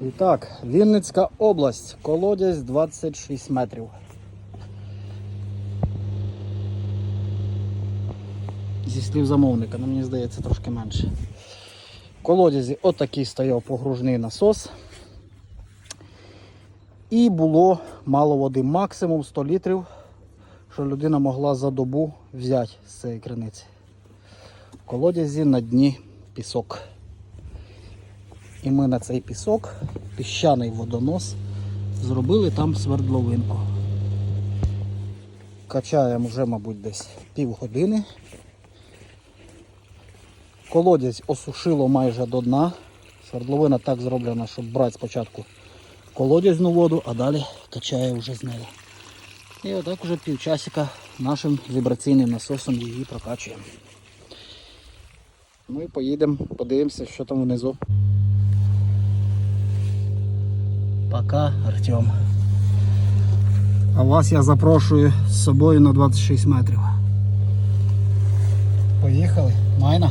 І так, Вінницька область, колодязь 26 метрів. Зі слів замовника, ну мені здається трошки менше. В колодязі отакий стояв погружний насос. І було мало води, максимум 100 літрів, що людина могла за добу взяти з цієї криниці. В колодязі на дні пісок. І ми на цей пісок, піщаний водонос, зробили там свердловинку. Качаємо вже, мабуть, десь півгодини. Колодязь осушило майже до дна. Свердловина так зроблена, щоб брати спочатку колодязну воду, а далі качає вже з неї. І отак вже півчасика нашим вібраційним насосом її прокачуємо. Ну і поїдемо, подивимося, що там внизу. Пока, Артем. А вас я запрошую з собою на 26 метрів. Поїхали, Майна.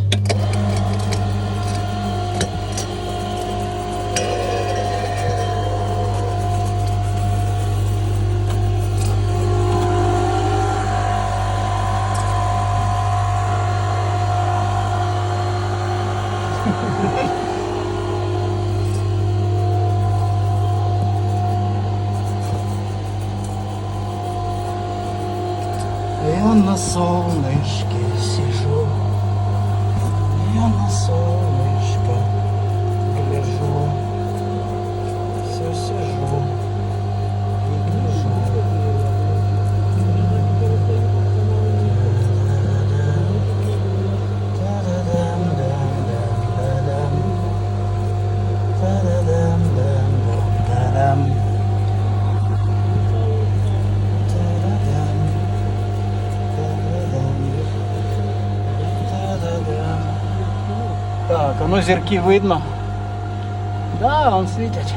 Я на солнышке сижу, я на солнышко ну зірки видно. Да, он світять.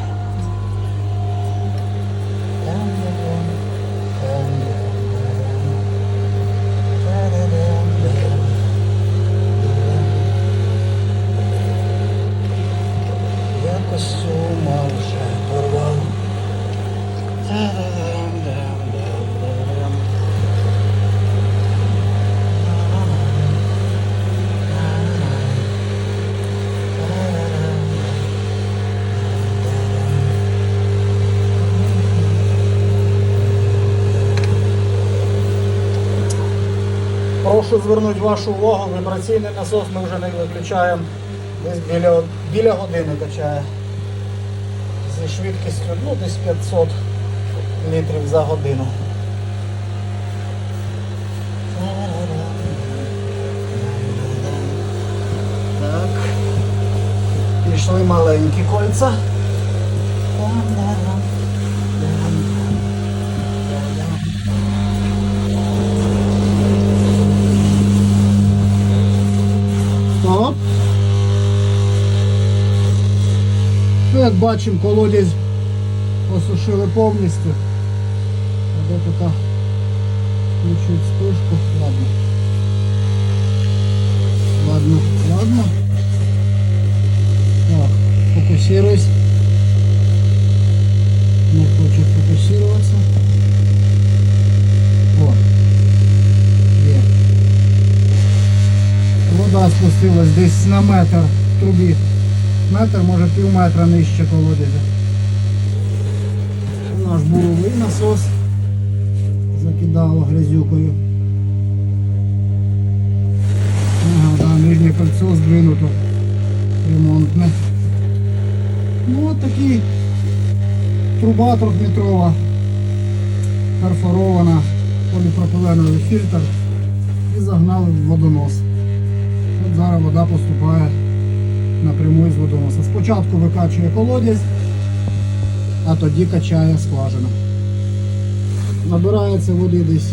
Я Прошу звернути вашу увагу, вібраційний насос ми вже не виключаємо. Десь біля, біля години качає. Зі швидкістю ну, десь 500 літрів за годину. Так. Пішли маленькі кольця. Стоп. Ну, як бачимо, колодязь осушили повністю. Де тут включить спишку. Вода десь на метр трубі. Метр, може пів метра нижче колодязя. Наш буровий насос закидало грязюкою. Ага, да, нижнє кольцо здвинуто. Ремонтне. Ну от такий труба трьохметрова, перфорована, поліпропиленовий фільтр і загнали в водонос. От зараз вода поступає напряму із водоноса. Спочатку викачує колодязь, а тоді качає скважина. Набирається води десь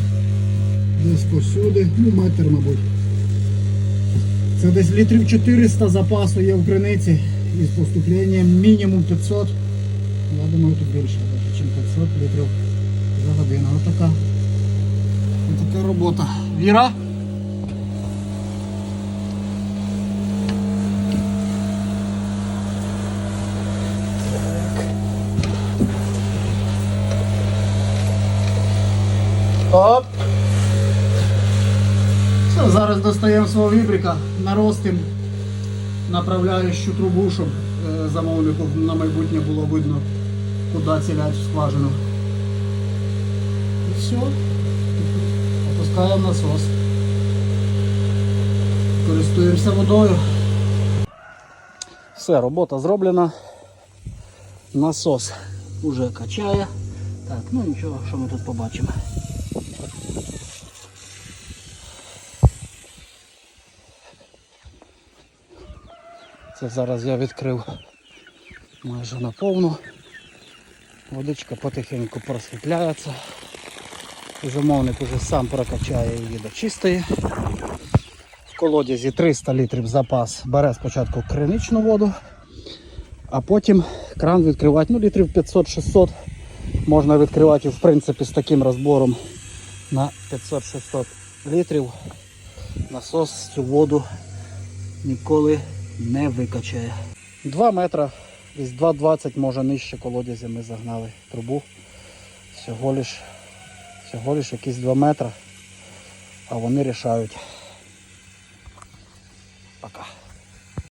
десь посюди, ну метр, мабуть. Це десь літрів 400 запасу є в криниці із поступленням мінімум 500. Я думаю, тут більше, ніж 500 літрів за годину. Ось така, ось така робота. Віра? Оп. Все, зараз достаємо свого вібрика, наростим направляючу трубу, щоб е, замовнику на майбутнє було видно, куди цілять в скважину. І все. Опускаємо насос. Користуємося водою. Все, робота зроблена. Насос уже качає. Так, ну нічого, що ми тут побачимо. Це зараз я відкрив майже наповну. Водичка потихеньку просвітляється. Замовник уже сам прокачає її до чистої. В колодязі 300 літрів запас бере спочатку криничну воду, а потім кран відкривати ну, літрів 500-600. Можна відкривати в принципі з таким розбором на 500-600 літрів. Насос цю воду ніколи не викачає. 2 метри, десь 2,20 може нижче колодязі ми загнали трубу. Всього лиш, всього лиш якісь 2 метри, а вони рішають. Пока.